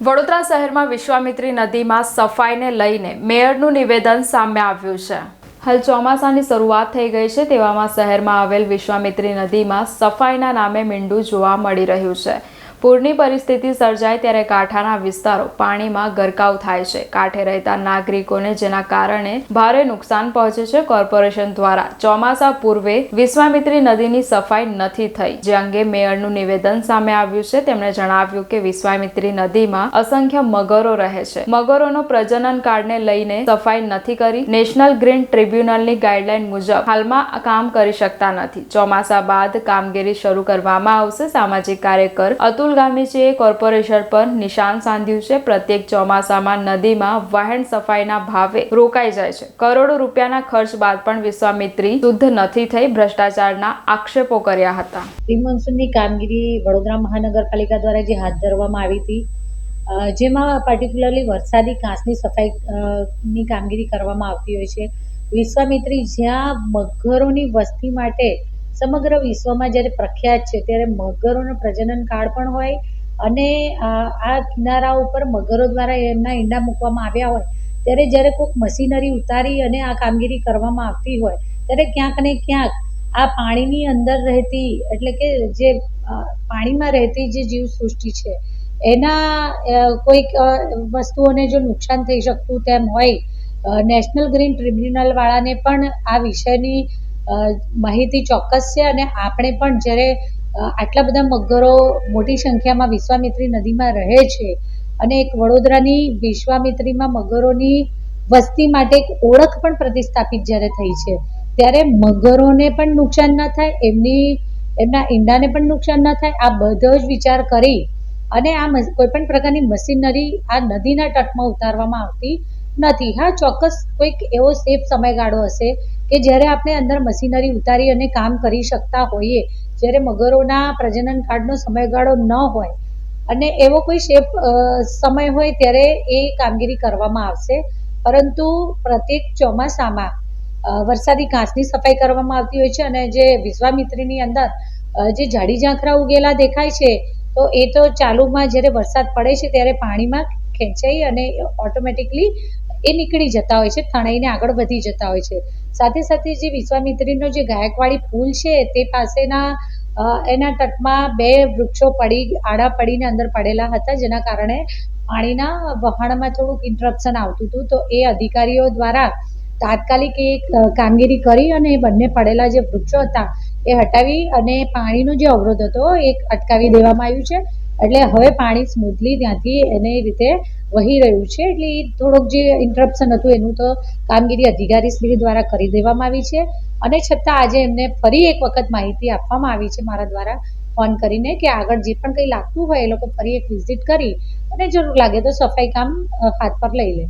વડોદરા શહેરમાં વિશ્વામિત્રી નદીમાં સફાઈને લઈને મેયરનું નિવેદન સામે આવ્યું છે. હાલ ચોમાસાની શરૂઆત થઈ ગઈ છે તેવામાં શહેરમાં આવેલ વિશ્વામિત્રી નદીમાં સફાઈના નામે મીંડું જોવા મળી રહ્યું છે. પૂરની પરિસ્થિતિ સર્જાય ત્યારે કાંઠાના વિસ્તારો પાણીમાં ગરકાવ થાય છે. કાંઠે રહેતા નાગરિકોને જેના કારણે ભારે નુકસાન પહોંચે છે, કોર્પોરેશન દ્વારા ચોમાસા પૂર્વે વિશ્વામિત્રી નદીની સફાઈ નથી થઈ. જે અંગે મેયરનું નિવેદન સામે આવ્યું છે, તેમણે જણાવ્યું કે વિશ્વામિત્રી નદીમાં અસંખ્ય મગરો રહે છે. મગરોનો પ્રજનન કાર્ડને લઈને સફાઈ નથી કરી. નેશનલ ગ્રીન ટ્રિબ્યુનલની ગાઈડલાઈન મુજબ હાલમાં કામ કરી શકતા નથી. ચોમાસા બાદ કામગીરી શરૂ કરવામાં આવશે. સામાજિક કાર્યકર અતુલ ગામીચીએ કોર્પોરેશન પર નિશાન સાધ્યું છે. પ્રત્યેક ચોમાસામાં નદીમાં વાહન સફાઈના ભાવે રોકાઈ જાય છે. કરોડો રૂપિયાના ખર્ચ બાદ પણ વિશ્વામિત્રી શુદ્ધ નથી થઈ ભ્રષ્ટાચારના આક્ષેપો કર્યા હતા. પ્રિમોન્સૂનની કામગીરી વડોદરા મહાનગરપાલિકા દ્વારા જે હાથ ધરવામાં આવી હતી જેમાં પર્ટિક્યુલરલી વરસાદી કાંસની સફાઈ ની કામગીરી કરવામાં આવતી હોય છે. વિશ્વામિત્રી જ્યાં મગરોની વસ્તી માટે સમગ્ર વિશ્વમાં જ્યારે પ્રખ્યાત છે, ત્યારે મગરોનો પ્રજનન કાળ પણ હોય અને આ કિનારા ઉપર મગરો દ્વારા એમના ઈંડા મૂકવામાં આવ્યા હોય, ત્યારે જ્યારે કોઈક મશીનરી ઉતારી અને આ કામગીરી કરવામાં આવતી હોય, ત્યારે ક્યાંક ને ક્યાંક આ પાણીની અંદર રહેતી, એટલે કે જે પાણીમાં રહેતી જે જીવસૃષ્ટિ છે, એના કોઈક વસ્તુઓને જો નુકસાન થઈ શકતું તેમ હોય નેશનલ ગ્રીન ટ્રિબ્યુનલ વાળાને પણ આ વિષયની માહિતી ચોક્કસ છે અને આપણે પણ જ્યારે આટલા બધા મગરો મોટી સંખ્યામાં વિશ્વામિત્રી નદીમાં રહે છે અને એક વડોદરાની વિશ્વામિત્રીમાં મગરોની વસ્તી માટે એક ઓળખ પણ પ્રતિસ્થાપિત જ્યારે થઈ છે, ત્યારે મગરોને પણ નુકસાન ન થાય, એમની, એમના ઈંડાને પણ નુકસાન ન થાય, આ બધો જ વિચાર કરી અને આ કોઈ પણ પ્રકારની મશીનરી આ નદીના તટમાં ઉતારવામાં આવતી નથી. હા, ચોક્કસ કોઈક એવો સેફ સમયગાળો હશે કે જ્યારે આપણે અંદર મશીનરી ઉતારી અને કામ કરી શકતા હોઈએ, જ્યારે મગરોના પ્રજનન કાળનો સમયગાળો ન હોય અને એવો કોઈ શેપ સમય હોય ત્યારે એ કામગીરી કરવામાં આવશે. પરંતુ પ્રત્યેક ચોમાસામાં વરસાદી ઘાસની સફાઈ કરવામાં આવતી હોય છે અને જે વિશ્વામિત્રીની અંદર જે જાડી ઝાંખરા ઉગેલા દેખાય છે, તો એ તો ચાલુમાં જ્યારે વરસાદ પડે છે ત્યારે પાણીમાં ખેંચાઈ અને ઓટોમેટિકલી એ નીકળી જતા હોય છે તણાઈને આગળ વધી જતા હોય છે. સાથે સાથે જે વિશ્વામિત્રીનો જે ગાયકવાડી પુલ છે, તે પાસેના એના તટમાં બે વૃક્ષો પડી, આડા પડીને અંદર પડેલા હતા, જેના કારણે પાણીના વહાણમાં થોડુંક ઇન્ટરપ્શન આવતું હતું. તો એ અધિકારીઓ દ્વારા તાત્કાલિક એ કામગીરી કરી અને એ બંને પડેલા જે વૃક્ષો હતા, એ હટાવી અને પાણીનો જે અવરોધ હતો, એ અટકાવી દેવામાં આવ્યું છે. એટલે હવે પાણી સ્મૂથલી ત્યાંથી એને રીતે વહી રહ્યું છે, એટલે એ થોડુંક જે ઇન્ટરપ્શન હતું, એનું તો કામગીરી અધિકારીશ્રી દ્વારા કરી દેવામાં આવી છે. અને છતાં આજે એમને ફરી એક વખત માહિતી આપવામાં આવી છે મારા દ્વારા ફોન કરીને કે આગળ જે પણ કંઈ લાગતું હોય એ લોકો ફરી એક વિઝિટ કરી અને જરૂર લાગે તો સફાઈ કામ હાથ પર લઈ લે.